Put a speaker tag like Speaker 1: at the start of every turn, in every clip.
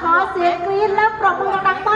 Speaker 1: ขอเสียงกรี๊ดแล้วปรบมือดังๆต้อน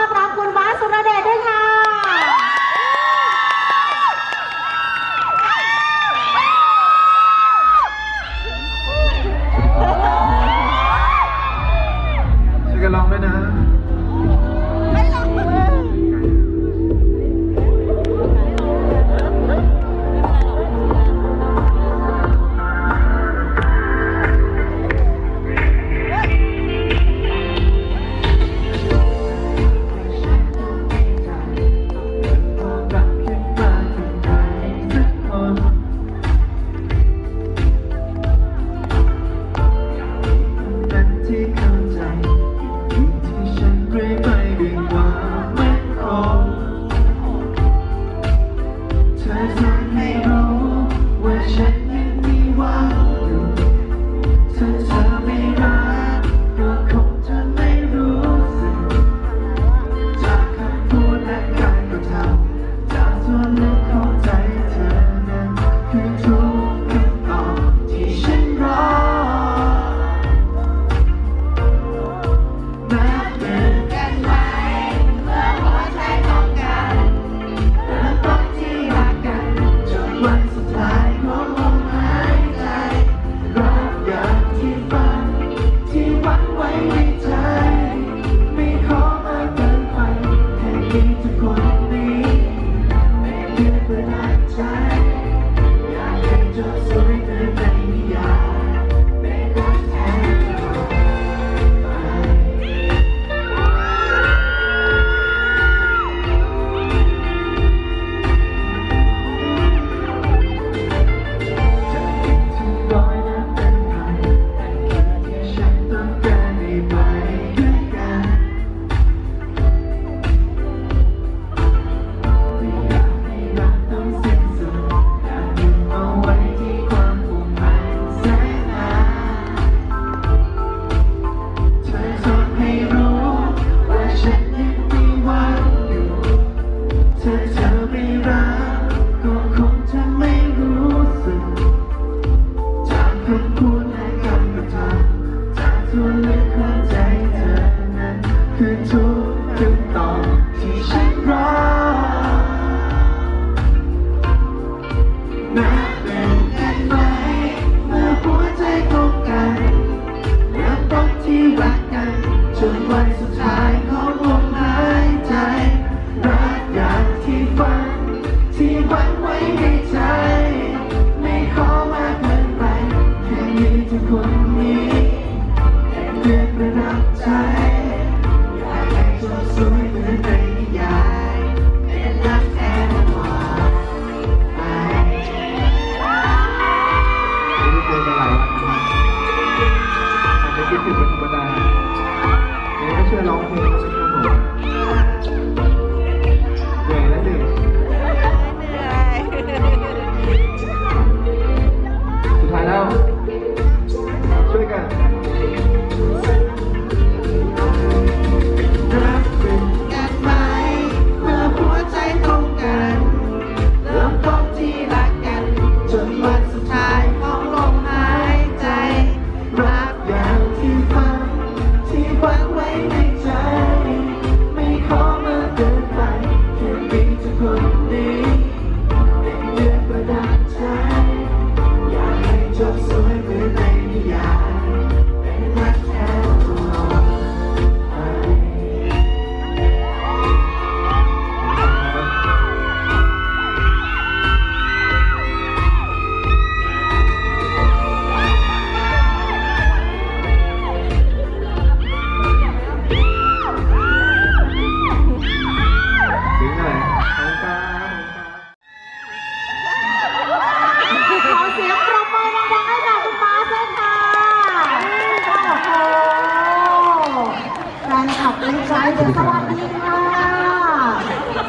Speaker 1: สวั
Speaker 2: สดีค่ะ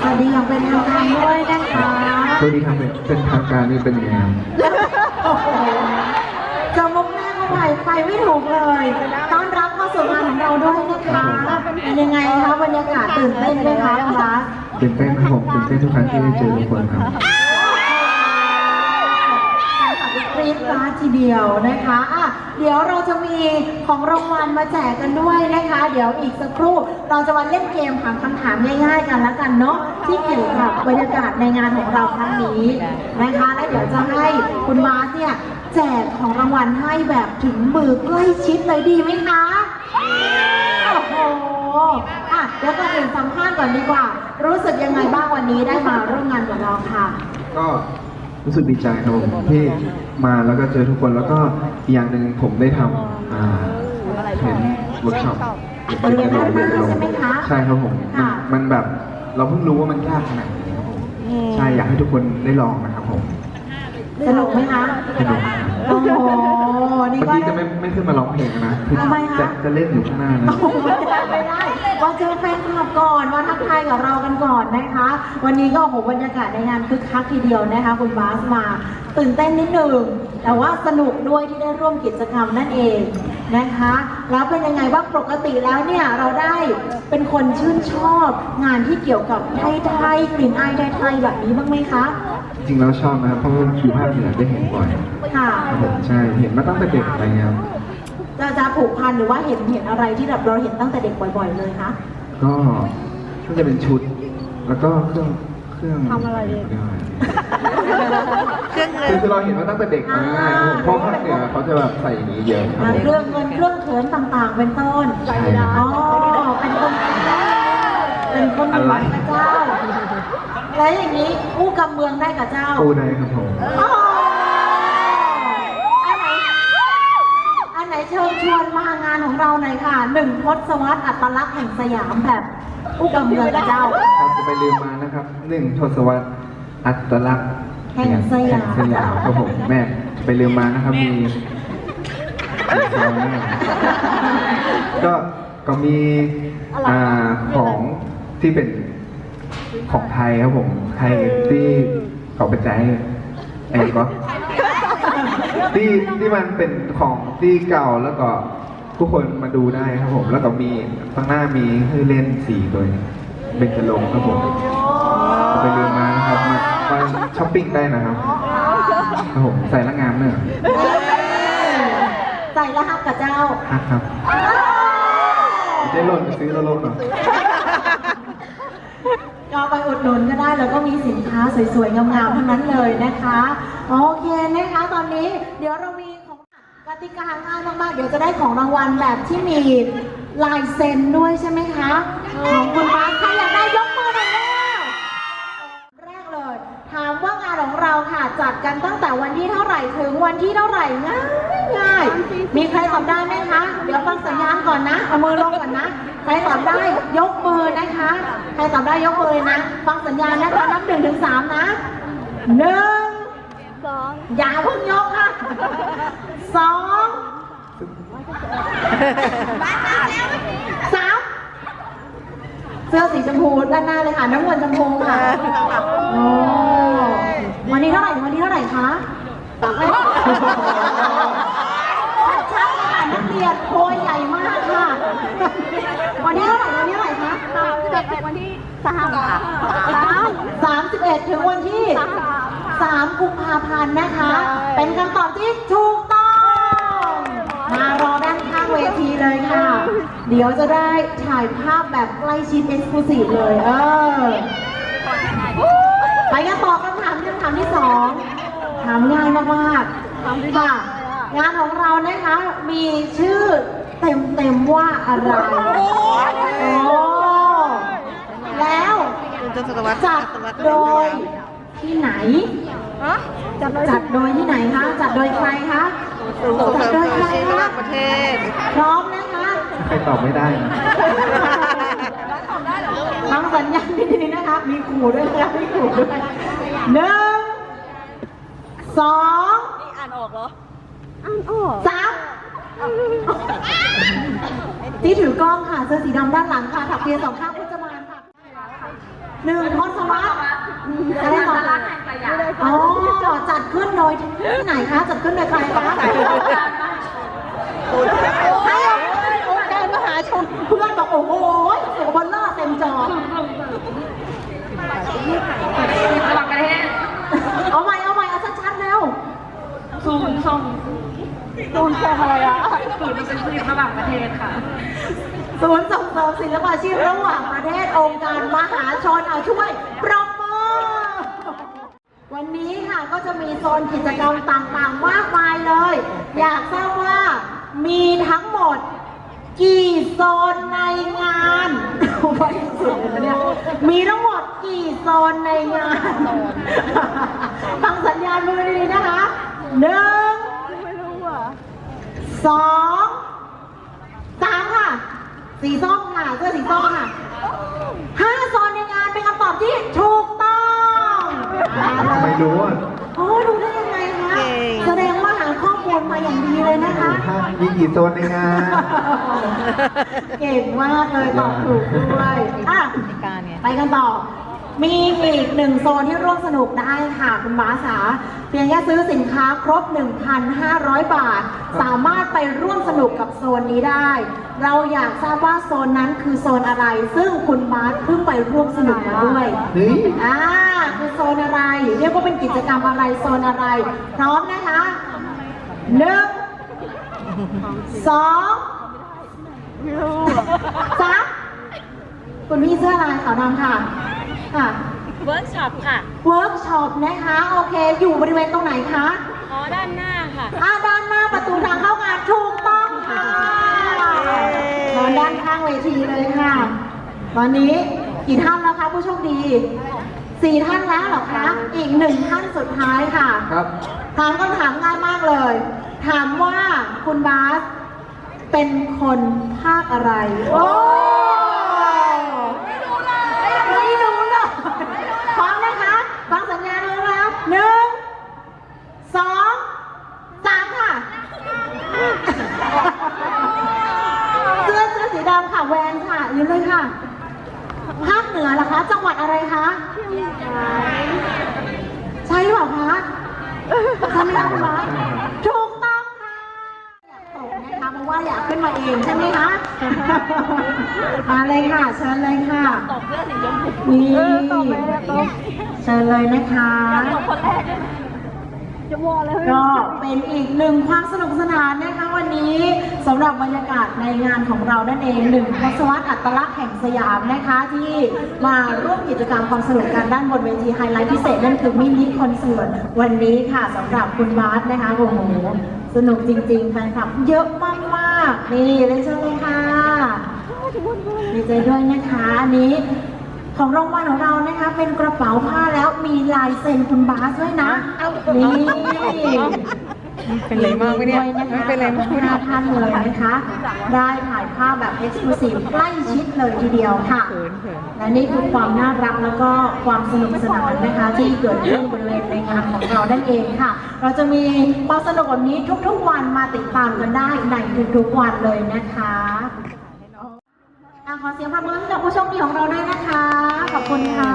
Speaker 2: สวัสดีอย่างเป็นทางการด้วยนะคะสวัสดีครับเป็นทา
Speaker 1: งการนี่
Speaker 2: เป็นยังไง
Speaker 1: โอ้จะมุกแน้เท่าไปไปไม่ถูกเลย ต้อนรับเข้าสู่งานของเราด้วยนะคะเป็นยังไงคะบรรยากาศตื่นเต้นไหมคะน้องรัส
Speaker 2: ตื่นเต้นครับผมตื่นเต้นทุกครั้งที่ได้เจอทุกคนครับ รี๊ดกราทีเดียวนะคะอะเดี๋ยวเราจะมีของรางวัลมาแจกกันด้วยนะคะ เดี๋ยวอีกสักครู่เราจะมาเล่นเกมถามคำถามง่ายๆกันแล้วกันเนาะที่เกี่ยวกับบรรยากาศในงานของเราครั้งนี้นะคะ และเดี๋ยวจะให้คุณมาสเนี่ยแจกของรางวัลให้แบบถึงมือใกล้ชิดเลยดีไหมคะโอ้โหอะเดี๋ยวก่อนอื่นสัมภาษณ์ก่อนดีกว่า รู้สึกยังไงบ้างวันนี้ได้มาร่วมงานกับเราค่ะ
Speaker 3: ก็ รู้สึกดีใจครับผมที่มาแล้วก็เจอทุกคนแล้วก็อีกอย่างหนึ่งผมได้ทำอ่าเห็นเวิร์กช็อป
Speaker 2: บริเวณด้านหน้าใช่ไหมคะ
Speaker 3: ใช่ครับผม
Speaker 2: ค่ะ
Speaker 3: มันแบบเราเพิ่งรู้ว่ามันยากขนาดนี้ครับผมใช่อยากให้ทุกคนได้ลองนะครับผม
Speaker 2: สนุกไหมคะ
Speaker 3: สนุก
Speaker 2: โอ้โหนี่
Speaker 3: เมื่อ
Speaker 2: ก็
Speaker 3: กี้จะไม่ไม่ขึ้นมาร้องเพลงนะคือ
Speaker 2: ทำไมคะ
Speaker 3: จะจะเล่นอยู่ข้างหน้านะ
Speaker 2: โอ้โหไม่ได้ไม่ได้ มาเจอแฟนคลับก่อนมาทักทายกับเรากันก่อนนะคะ วันนี้ก็โอ้โหบรรยากาศในงานคึกคักทีเดียวนะคะคุณบาสมาตื่นเต้นนิดหนึ่งแต่ว่าสนุกด้วยที่ได้ร่วมกิจกรรมนั่นเองนะคะ แล้วเป็นยังไงบ้างปกติแล้วเนี่ยเราได้เป็นคนชื่นชอบงานที่เกี่ยวกับไทยไทยๆกลิ่นอายไทยๆแบบนี้บ้างไหมคะ
Speaker 3: จริงๆแล้วชอบนะครับเพราะว่าอยู่ภาคเหนือได้เห็นบ่อย
Speaker 2: ค่ะ
Speaker 3: ครับผมใช่เห็นมาตั้งแต่เด็กอะไรเงี้ยครับ
Speaker 2: จะจะผูกพันหรือว่าเห็นเห็นอะไรที่แบบเราเห็นตั้งแต่เด็กบ่อย ๆ เลยคะ
Speaker 3: ก็ก็จะเป็นชุด แล้วก็เครื่องเครื่องทำอะไรดี
Speaker 1: เครื่องเงิ
Speaker 3: คือนคือเราเห็นมาตั้งแต่เด็ก
Speaker 2: อ่า
Speaker 3: นะเพราะภาคเหนือเขาจะแบบใส่อย่างนี้เยอะครับ
Speaker 2: อ่า
Speaker 3: ผม
Speaker 2: เครื่องเงินเครื่องเขินต่างๆ เป็นต้น
Speaker 3: ใช่ครับ
Speaker 2: อ๋อเป็นคนเป็นคน
Speaker 3: อะไร
Speaker 2: พระเจ้า แล้วอย่างนี้อู้กำเมืองได้กับเจ้า
Speaker 3: ปูได้ครับผม
Speaker 2: อ๋ออันไหน อันไหนเชิญชวนมางานของ เราหน่อยค่ะหนึ่งทศวรรษอัตลักษณ์แห่งสยามแบบอู้กำเมืองกับเจ้า
Speaker 3: ครับจะไปลืมมานะครับหนึ่งทศวรรษอัตลักษณ์
Speaker 2: แห่งสยาม
Speaker 3: แห่งสยามครับผมแม่จะไปลืมมานะครับมีก็ก็มีอ่าของที่เป็นของไทยครับผมไทยที่เขาไปใจายไอ้ก็ที่ที่มันเป็นของที่เก่าแล้วก็ ทุกคนมาดูได้ครับผม แล้วก็มีข้างหน้ามีให้เล่นสีตัวนี้เป็นกระลงครับผมไปลืมมานะครับมามาช้อปปิ้งได้นะครับครับผมใส่และงามเนอะ
Speaker 2: ใส่ละฮักกับเจ้า
Speaker 3: ฮักครับได้หล่นไปซื้อแล้วหล่นเหรอ
Speaker 2: ก็ไปอุดหนุนก็ได้แล้วก็มีสินค้าสวยๆงามๆทั้งนั้นเลยนะคะ โอเคนะคะตอนนี้เดี๋ยวเรามีของก ติกาง่ายมากๆ เดี๋ยวจะได้ของรางวัลแบบที่มีลายเซ็นด้วยใช่ไหมคะของคุณบาสใครอยากได้ยกมือหน่อยเร็วแรกเลย ถามว่างานของเราค่ะจัดกันตั้งแต่วันที่เท่าไหร่ถึงวันที่เท่าไหร่ง่ายง่ายมีใครตอบได้ไหมคะ เดี๋ยวฟังสัญญาณก่อนนะเอามือลงก่อนนะ ใครตอบได้ยกมือนะคะ ใครตอบได้ยกมือนะ ฟังสัญญาณนะคะนับหนึ่งถึงสามนะหนึ่ง อย่าเพิ่งยกค่ะสองสามเสื้อสีชมพูด้านหน้าเลยค่ะ น้ำเงินชมพูค่ะโอ้วันนี้เท่าไหร่วันนี้เท่าไหร่คะชัดๆเลยค่ะนักเรียนโพยใหญ่มากค่ะ วันนี้เท่าไหร่วันนี้เท่าไหร่คะ
Speaker 4: วันที่สามค่ะ
Speaker 2: สามสิบเอ็ดถึงวันที่สาม กุมภาพันธ์นะคะ เป็นคำตอบที่ถูกต้อง มารอด้านข้างเวทีเลยค่ะ เดี๋ยวจะได้ถ่ายภาพแบบใกล้ชิดเอ็กซ์คลูซีฟเลย เออ ไปกันต่อคำถามคำถามที่สองถามง่ายมากๆค่ะ งานของเรานะคะ มีชื่อเต็มเต็มๆว่าอะไรโอ้แล้ว
Speaker 1: จนศตวรรษ
Speaker 2: จัด
Speaker 1: ศตวรรษ
Speaker 2: โดยที่ไหน จัดโดยที่ไหนคะ จัดโดยใครคะ
Speaker 1: ศูนย์ส่งเสริมเทคโนโลยีระหว่างประเทศ
Speaker 2: พร้อมนะคะ
Speaker 3: ใครตอบไม่ได้นะ
Speaker 2: ฟังสัญญาณดีๆนะคะ มีขู่ด้วยนะคะมีขู่ด้วยหนึ่งสอง
Speaker 4: อ่านออก
Speaker 2: สามที่ถือกล้องค่ะ เสื้อสีดำด้านหลังค่ะถักเปียสองข้างพุทธมานค่ะหนึ่งทศวรรษ อะไรต่อคะอ๋อจัดขึ้นโดยที่ไหนคะ จัดขึ้นโดยใครคะให้องค์การมหาชนเพื่อนบอกโอ้โหสุบอลล่าเต็มจอ
Speaker 5: ระหว่างประเทศ
Speaker 2: เอาใหม่เอาใหม่เอาชัดๆเร็ว
Speaker 5: ศูนย์
Speaker 4: ช่องตูนโคมอะไรอะตูนเป็นผลิตระหว่างประเทศค่ะ
Speaker 2: ศูนย์ส่งเสริมศิลปาชีพระหว่างประเทศองค์การมหาชนเอาช่วยปรบมือ วันนี้ค่ะก็จะมีโซนกิจกรรมต่างๆ มากมายเลย อยากทราบว่ามีทั้งหมด กี่โซนในงานไปสุดเลยนะเนี่ยมีทั้งหมดกี่โซนในงานฟังสัญญาณมือดีๆนะคะหนึ่ง
Speaker 4: ไม่รู้อะ
Speaker 2: สองสามค่ะสีส้ม
Speaker 3: รู้อะ
Speaker 2: โอ้ดูได้ยังไงคะแสดงว่าหาข้อมูลมาอย่างดีเลยนะคะ
Speaker 3: ถ้ามีกี่โซนในงาน
Speaker 2: เก่งมากเลยตอบถูกด้วยอะไปกันต่อ มีอีกหนึ่งโซนที่ร่วมสนุกได้ค่ะคุณบาสาเพียงแค่ซื้อสินค้าครบ 1,500 บาท สามารถไปร่วมสนุกกับโซนนี้ได้ เราอยากทราบว่าโซนนั้นคือโซนอะไร ซึ่งคุณบาสเพิ่งไปร่วมสนุกมาด้วย
Speaker 3: นี่
Speaker 2: อ่าคือ โซนอะไร เรียกว่าเป็นกิจกรรมอะไรโซนอะไร พร้อมนะคะหนึ่งสองสามคุณพี่เสื้อลายขาวดำค่ะค่ะ
Speaker 4: เวิร์กช็อปค่ะ
Speaker 2: เวิร์กช็อปนะคะ โอเค อยู่บริเวณตรงไหนคะ
Speaker 4: อ๋อ ด้านหน้าค่ะ
Speaker 2: อ่าด้านหน้าประตูทางเข้างานถูกต้องค่ะนอนด้านข้างเวทีเลยค่ะ ตอนนี้กี่ท่านแล้วคะผู้โชคดี สี่ท่านแล้วเหรอคะ อีกหนึ่งท่านสุดท้ายค่ะ
Speaker 3: ครับ
Speaker 2: ถามคำถามง่ายมากเลย ถามว่าคุณบาสเป็นคนภาคอะไร โอ้ไม่รู้เลยไม่รู้เลยพร้อมนะคะ ฟังสัญญาณเลยนะคะหนึ่งสองสามค่ะ เสื้อเสื้อสีดำค่ะแวนค่ะยืนเลยค่ะ ภาคเหนือเหรอคะ จังหวัดอะไรคะ ใช่หรือเปล่าคะใช่ไหมคะคุณบาสถูกต้องค่ะ อยากตกนะคะเพราะว่าอยากขึ้นมาเองใช่ไหมคะ มาเลยค่ะเชิญเลยค่ะ
Speaker 4: ตบเสื้อสีชมพู
Speaker 2: นี่
Speaker 4: เออตบเลยอะตบ
Speaker 2: เชิญเลยนะคะ
Speaker 4: ตบคนแรกด้วยนะจะวอเลย
Speaker 2: ก็เป็นอีกหนึ่งความสนุกสนานนะคะ วันนี้สำหรับบรรยากาศในงานของเรานั่นเองหนึ่งทศวรรษอัตลักษณ์แห่งสยามนะคะที่มาร่วมกิจกรรมความสนุกกันด้านบนเวทีไฮไลท์พิเศษนั่นคือมินิคอนเสิร์ตวันนี้ค่ะสำหรับคุณบาสนะคะโอ้โหสนุกจริงๆแฟนคลับเยอะมากๆนี่เลยเชิญเลยค่ะดีใจด้วยนะคะอันนี้ของรางวัลของเรานะคะ เป็นกระเป๋าผ้าแล้วมีลายเซ็นคุณบาสด้วยนะนี่
Speaker 1: เป็นไรมากไหมเนี่ย
Speaker 2: ด้วะคะ
Speaker 1: ไม่เป็นไรมากไหมเนี่ย
Speaker 2: ห้าท่านเลยนะคะ ได้ถ่ายภาพแบบเอ็กซ์คลูซีฟใกล้ชิดเลยทีเดียวค่ะ
Speaker 1: เขินเขิน
Speaker 2: และนี่คือความน่ารักแล้วก็ความสนุกสนานนะคะ ที่เกิดขึ้นบริเวณในงานของเรานั่นเองค่ะ เราจะมีความสนุกแบบนี้ทุกๆวันมาติดตามกันได้ในทุกๆวันเลยนะคะอะขอเสียงปรบมือให้กับผู้โชคดีของเราด้วยนะคะ ขอบคุณค่ะ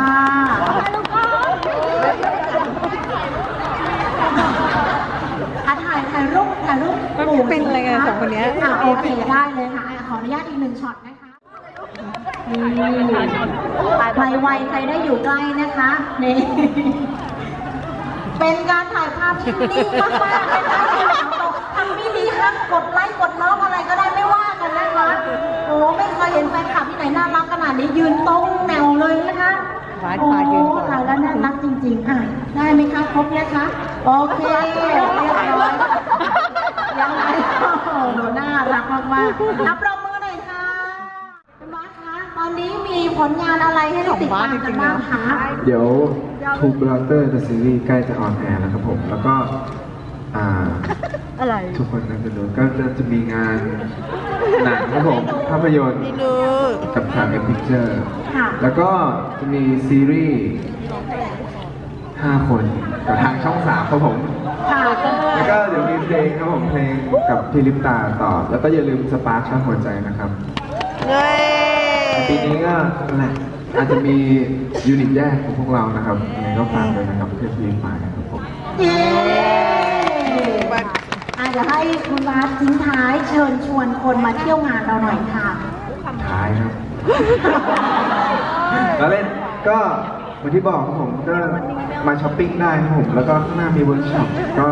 Speaker 2: อะถ่ายถ่ายรูปถ่ายรูปหมู่
Speaker 1: เป็นอะไรกันสอง คนเนี้ย
Speaker 2: อะโอเคได้เลยค่ะอะขออนุญาตอีกหนึ่งช็อตนะคะนี่ใครไวใครได้อยู่ใกล้นะคะนี่เป็นการถ่ายภาพที่นิ่งมากๆนะคะทำไม่ดีห้ามกดไลค์กดเลิฟอะไรก็ได้ไม่ว่ากันนะคะโอ้ไม่เคยเห็นแฟนคลับที่ไหนน่ารักขนาดนี้ยืนตรงแนวเลยนะคะ
Speaker 1: บาส
Speaker 2: โอ้
Speaker 1: พายืนก่อน
Speaker 2: ถ่ายแล้วน่ารักจริงๆ อะ ได้ไหมคะ ครบนะคะ โอเคเรียบร้อย ยังไงโอ้โหน่ารักมากๆรับรองมือหน่อยค่ะคุณบาสคะตอนนี้มีผลงานอะไรให้ได้ติดตามกันบ้างคะ
Speaker 3: เดี๋ยว Two Brother The Series ใกล้จะออนแอร์แล้วครับผม แล้วก็อ่า
Speaker 4: อะไร
Speaker 3: ทุกคนน่าจะรู้ก็จะจะมีงานหนังครับผมภาพยนตร์กับทางเอ็มพิเจอร์
Speaker 2: ค่ะ
Speaker 3: แล้วก็จะมีซีรีส์ห้าคนกับทางช่องสามครับผม
Speaker 2: ค่ะ
Speaker 3: แล้วก็เดี๋ยวมีเพลงครับผมเพลงกับพี่ลิปตาต่อ แล้วก็อย่าลืมสปาร์คช่างหัวใจนะครับปีนี้ก็นั่นแหละอาจจะมียูนิตแยกของพวกเรานะครับยังไงก็ฝากด้วยนะครับเพื่อทีมฝ่ายนะครับผม
Speaker 2: เย้อาจจะให้คุณบาสทิ้งท้ายเชิญชวนคนมาเที่ยวงานเราหน่อยค่ะ
Speaker 3: ท้ายครับแล้วเล่นก็ือนที่บอกครับผมก็มาช้อปปิ้งได้ครับผม แล้วก็ข้างหน้ามีเวิร์กช็อปก็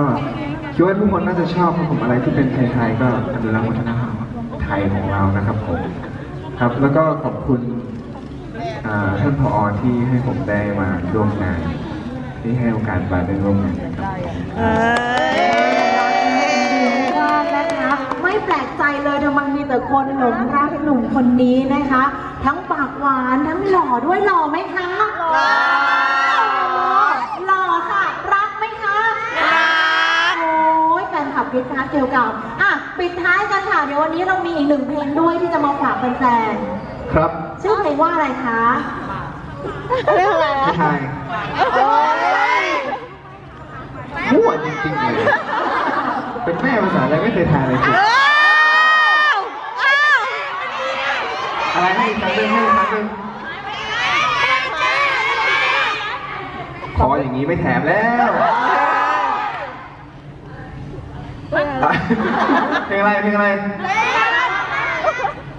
Speaker 1: คิดว่าทุกคนน่าจะชอบครับผมอะไรที่เป็นไทยๆก็อนุรักษ์วัฒนธรรมไทยของเรานะครับผมครับแล้วก็ขอบคุณอ่าท่านผอที่ให้ผมได้มาร่วมงาน ที่ให้โอกาสมาได้ร่วมงานนะครับ
Speaker 2: มากนะคะไม่แปลกใจเลยทำไมมีแต่คนหลงรักหนุ่มคนนี้นะคะ ทั้งปากหวานทั้งหล่อด้วยหล่อไหมคะ หล่อหล่อค่ะ รักไหมคะรักโอ้ยแฟนคลับกรีดกราร์ดเกี่ยวกับอะปิดท้ายกันค่ะ เดี๋ยววันนี้เรามีอีกหนึ่งเพลงด้วยที่จะมาฝากแฟน
Speaker 1: ครับ
Speaker 2: ๆชื่อเพลงว่าอะไรคะ
Speaker 3: เรื่องอะไร
Speaker 1: พี่
Speaker 3: อะ
Speaker 1: ชาย
Speaker 3: โอ้ย
Speaker 1: มั่วจริงๆเลยเป็นแม่ภาษาอะไรไม่เคยทายเลยสิ
Speaker 3: อ้าวอ้าว
Speaker 1: อะไรให้อีกครั้งหนึงให้อีกครั้งหนึง ขออย่างนี้ไม่แถมแล้วอะเพลงอะไรเพลงอะไร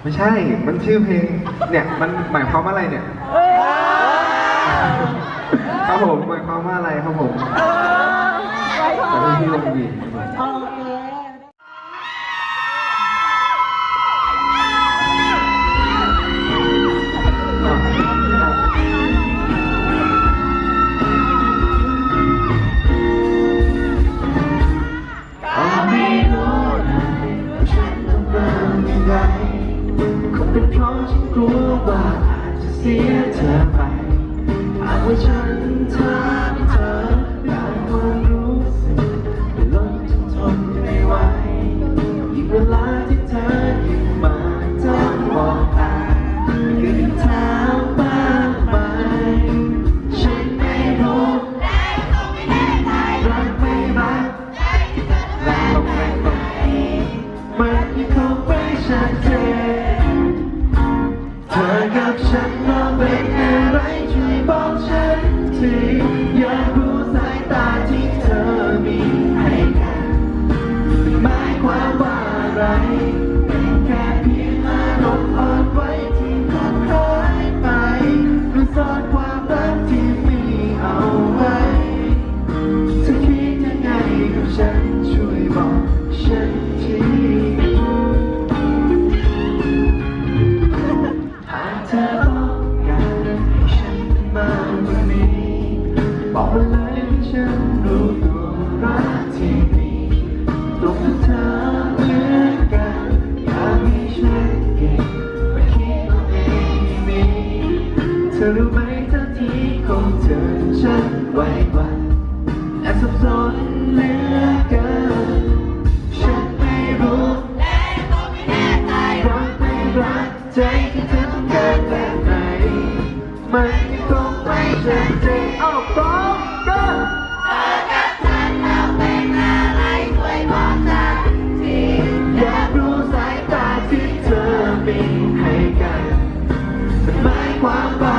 Speaker 1: ไม่ใช่ มันชื่อเพลง เนี่ย มันหมายความว่าอะไรเนี่ย ครับผมหมายความว่าอะไรครับผมแต่เป็นที่ลงบี รู้ไหมเท่าที่คงเจอฉันไว้วันแอบสับสนเหลือเกินฉันไม่รู้และก็ไม่แน่ใจรักไม่รักใจที่เธอต้องการแบบไหนมันยังคงไม่ชัดเจนเอาพร้อมกันอยากรู้สายตาที่เธอมีให้กันมันหมายความว่า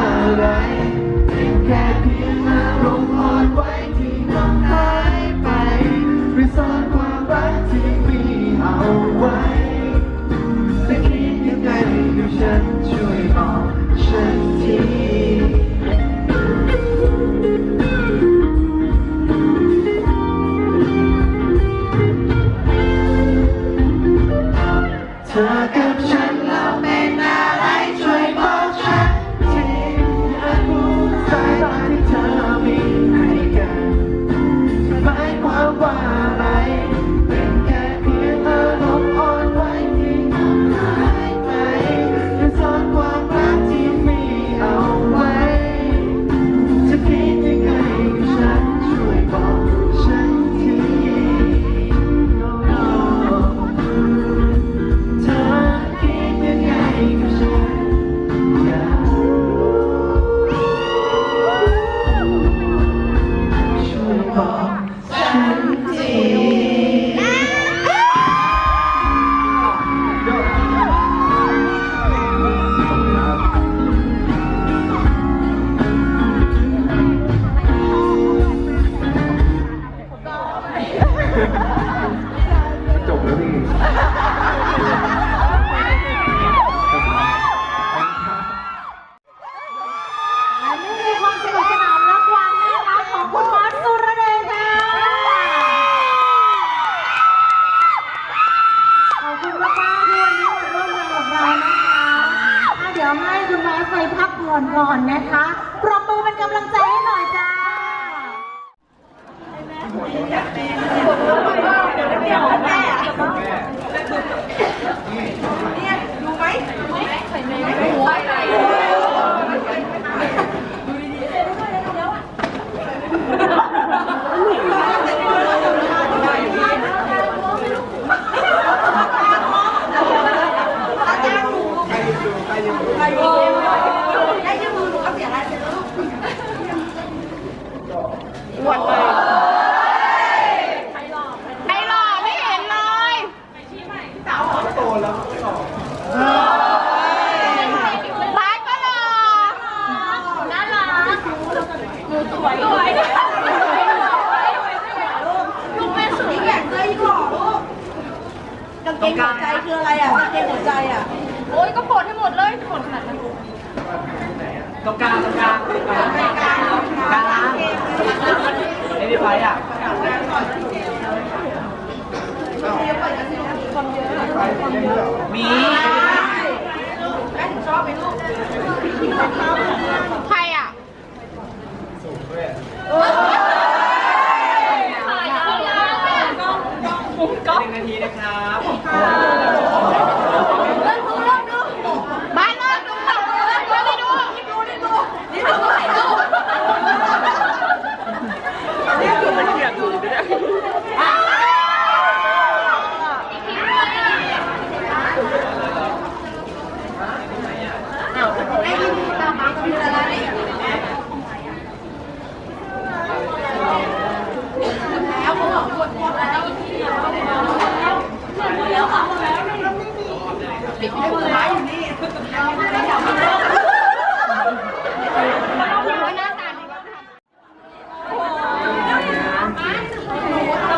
Speaker 1: ไปพัก
Speaker 2: ผ่อนก่อนนะคะปรบมือเป็นกำลังใจให้หน่อยจ้า
Speaker 4: ใครหล่อไม่เห็นเลยบาสก็หล่อน่ารักหนูสวยสวยลูกแม่สวยอยากเจอยิ่งหล่อลูก
Speaker 5: กางเกงหัวใจคืออะไรอะกางเกงหัวใจอะ
Speaker 4: โอ้ยก็ปลดให้หมดเลยปลดขนาดนั้น
Speaker 1: ตรงกลางตรงกลางตรงกลางตรงกลางกลางนะไม่มีไฟอะมี
Speaker 4: ใครอะมุมกล้อง
Speaker 1: หนึ่งนาทีนะครับ
Speaker 4: บ้านเลิกดูเลิกดูเลิกดูนี่ดูนี่ดูนี่ดูนี่ดูถ่ายรูป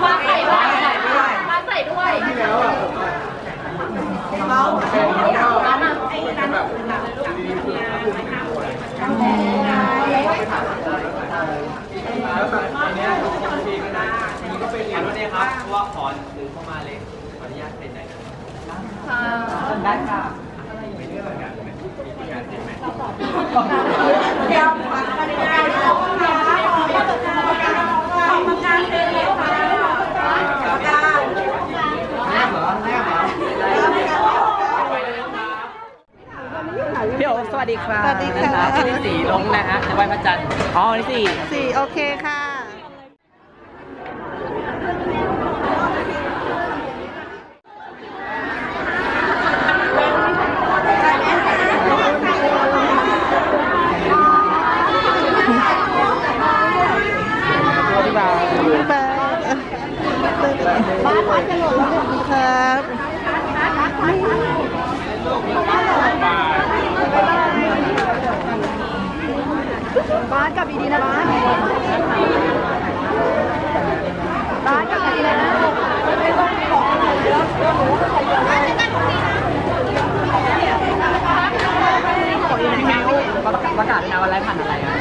Speaker 4: มาใส่ด้วยมาใส่ด้วย
Speaker 1: นี่ก็เป็นอย่างนี้ครับเพราะว่าขอซื้อเข้ามาเลยขออนุญาตเซ็นได้ไหมได้ค่ะไม่เรื่องงานมีงานเซ็นไหม
Speaker 5: เดี๋ยวปัดไปในงานของเราของงานเสร็จแล้วค่ะปากกา
Speaker 1: แนบเหรอแนบเหรอพี่โอสวัสดีครับ
Speaker 5: สวัสดีค่ะ
Speaker 1: ที่นี่สีลงนะฮะในวันพระจันทร์อ๋อนี่ สี่
Speaker 5: สี่โอเคค่ะ
Speaker 1: พี่บ่าว
Speaker 5: บ้านบ้านจะหล่นแล้วครับบ้านกับดีๆนะบ้านบ้านกลับดีๆนะไม่ต้องบอกอะไรแล้ว
Speaker 1: ประกาศนะวันไรผ่านอะไรอะ